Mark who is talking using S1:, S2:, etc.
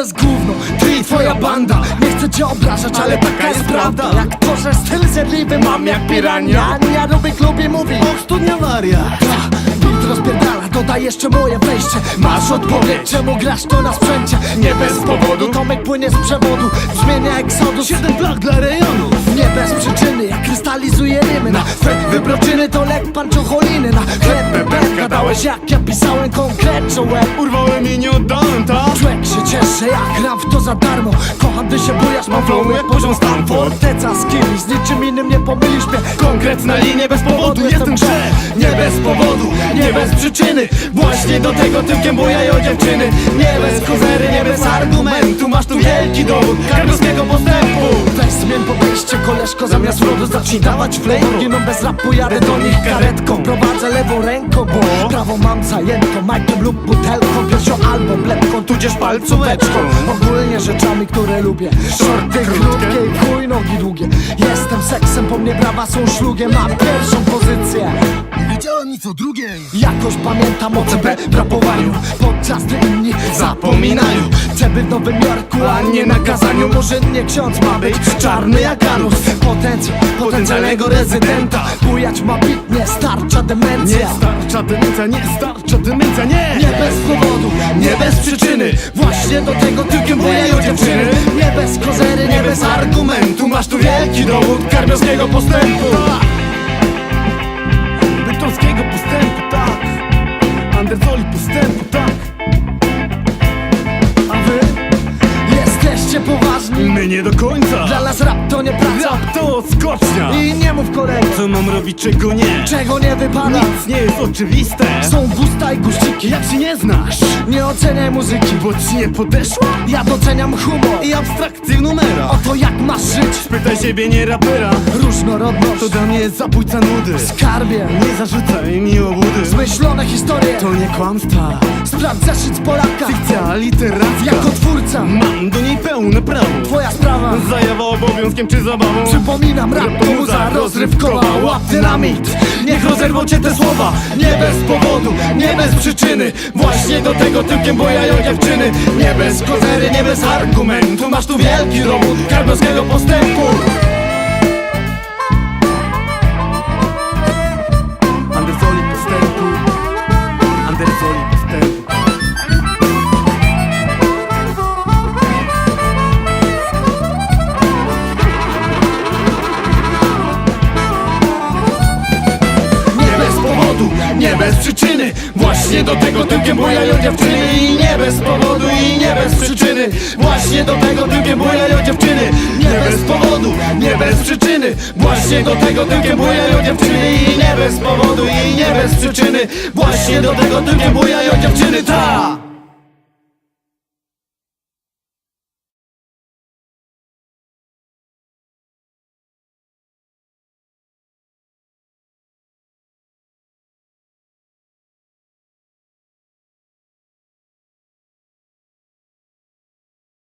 S1: jest gówno, ty i twoja banda. Nie chcę cię obrażać, ale taka jest prawda. Jak to, że styl zjadliwy mam jak pirania? Ja lubię klubie mówi Och, studnia waria Beat rozpierdala, dodaj jeszcze moje wejście. Masz odpowiedź, czemu grasz to na sprzęcie? Nie bez powodu, Tomek płynie z przewodu Zmienia eksodus, jeden blok dla rejonu. Nie bez przyczyny, jak krystalizuje rymy Na twe wybroczyny to lek panczoholiny Na chleb bebelka dałeś jak ja pisałem konkretną łeb
S2: Urwałem i nie oddałem, tak?
S1: Człowiek się cieszę, jak gram w to za darmo. Kocham, gdy się bujasz, mam flow jak poziom Stanford. Forteca z kimś, z niczym innym nie pomylisz mnie.
S2: Konkretna linia bez powodu, jestem grze
S1: Nie bez powodu, nie bez przyczyny. Właśnie do tego tyłkiem bujają dziewczyny. Nie bez kozery, nie bez argumentu. Masz tu wielki dowód karmelskiego postępu. Weź zmień podejście, koleżko Zamiast zacznij dawać flame Giną bez rapu, jadę do nich karetką. Prowadzę lewą ręką, bo prawą mam zajętą. Majkiem lub butelką, piersią albo blepką Tudzież palcóweczką. Ogólnie rzeczami, które lubię. Shorty krótkie. i chuj nogi długie. Jestem seksem, po mnie brawa są szlugiem. Mam pierwszą pozycję.
S2: Wiedziałem nic o drugiej.
S1: Jakoś pamiętam o CB w rapowaniu Podczas inni zapominają. CB w Nowym Jorku, a nie na kazaniu. Murzynnie ksiądz ma być czarny jak Anus Potencjał potencjalnego rezydenta. Bujać ma bit, nie starcza demencja.
S2: Nie starcza demencja, nie starcza demencja, nie!
S1: nie bez powodu, nie bez przyczyny. Właśnie do tego tyłkiem bujają dziewczyny. Nie bez kozery, nie bez argumentu. Masz tu wielki dowód karmiowskiego postępu
S2: nie do końca.
S1: Dla nas rap to nie praca.
S2: Rap to skocznia
S1: I nie mów kolego
S2: Co mam robić, czego nie?
S1: Czego nie wypada.
S2: Nic nie jest oczywiste.
S1: Są gusta i guściki
S2: Jak się nie znasz,
S1: Nie oceniaj muzyki
S2: bo ci nie podeszła?
S1: Ja doceniam humor
S2: I abstrakcje w numerach.
S1: Oto jak masz żyć?
S2: Pytaj siebie, nie rapera.
S1: Różnorodność.
S2: To dla mnie jest zabójca nudy.
S1: Skarbie.
S2: Nie zarzucaj mi obłudy.
S1: Zmyślone historie.
S2: To nie kłamstwa.
S1: Sprawdź zeszyt z Polaka.
S2: Fikcja literacka
S1: Jako twórca.
S2: Mam do niej pełne prawo
S1: Twoja sprawa.
S2: Zajawa obowiązkiem czy zabawą?
S1: Przypominam, rap to muza rozrywkowa. Łap dynamit, niech rozerwą cię te słowa. Nie bez powodu, nie bez przyczyny. Właśnie do tego tyłkiem bojają dziewczyny. Nie bez kozery, nie bez argumentu. Masz tu wielki dowód karmelskiego postępu bez przyczyny. Właśnie do tego tyłkiem bujają dziewczyny I nie bez powodu i nie bez przyczyny. Właśnie do tego tyłkiem bujają dziewczyny. Nie bez powodu, nie bez przyczyny. Właśnie do tego tyłkiem bujają dziewczyny I nie bez powodu i nie bez przyczyny. Właśnie do tego tyłkiem bujają dziewczyny. Ta!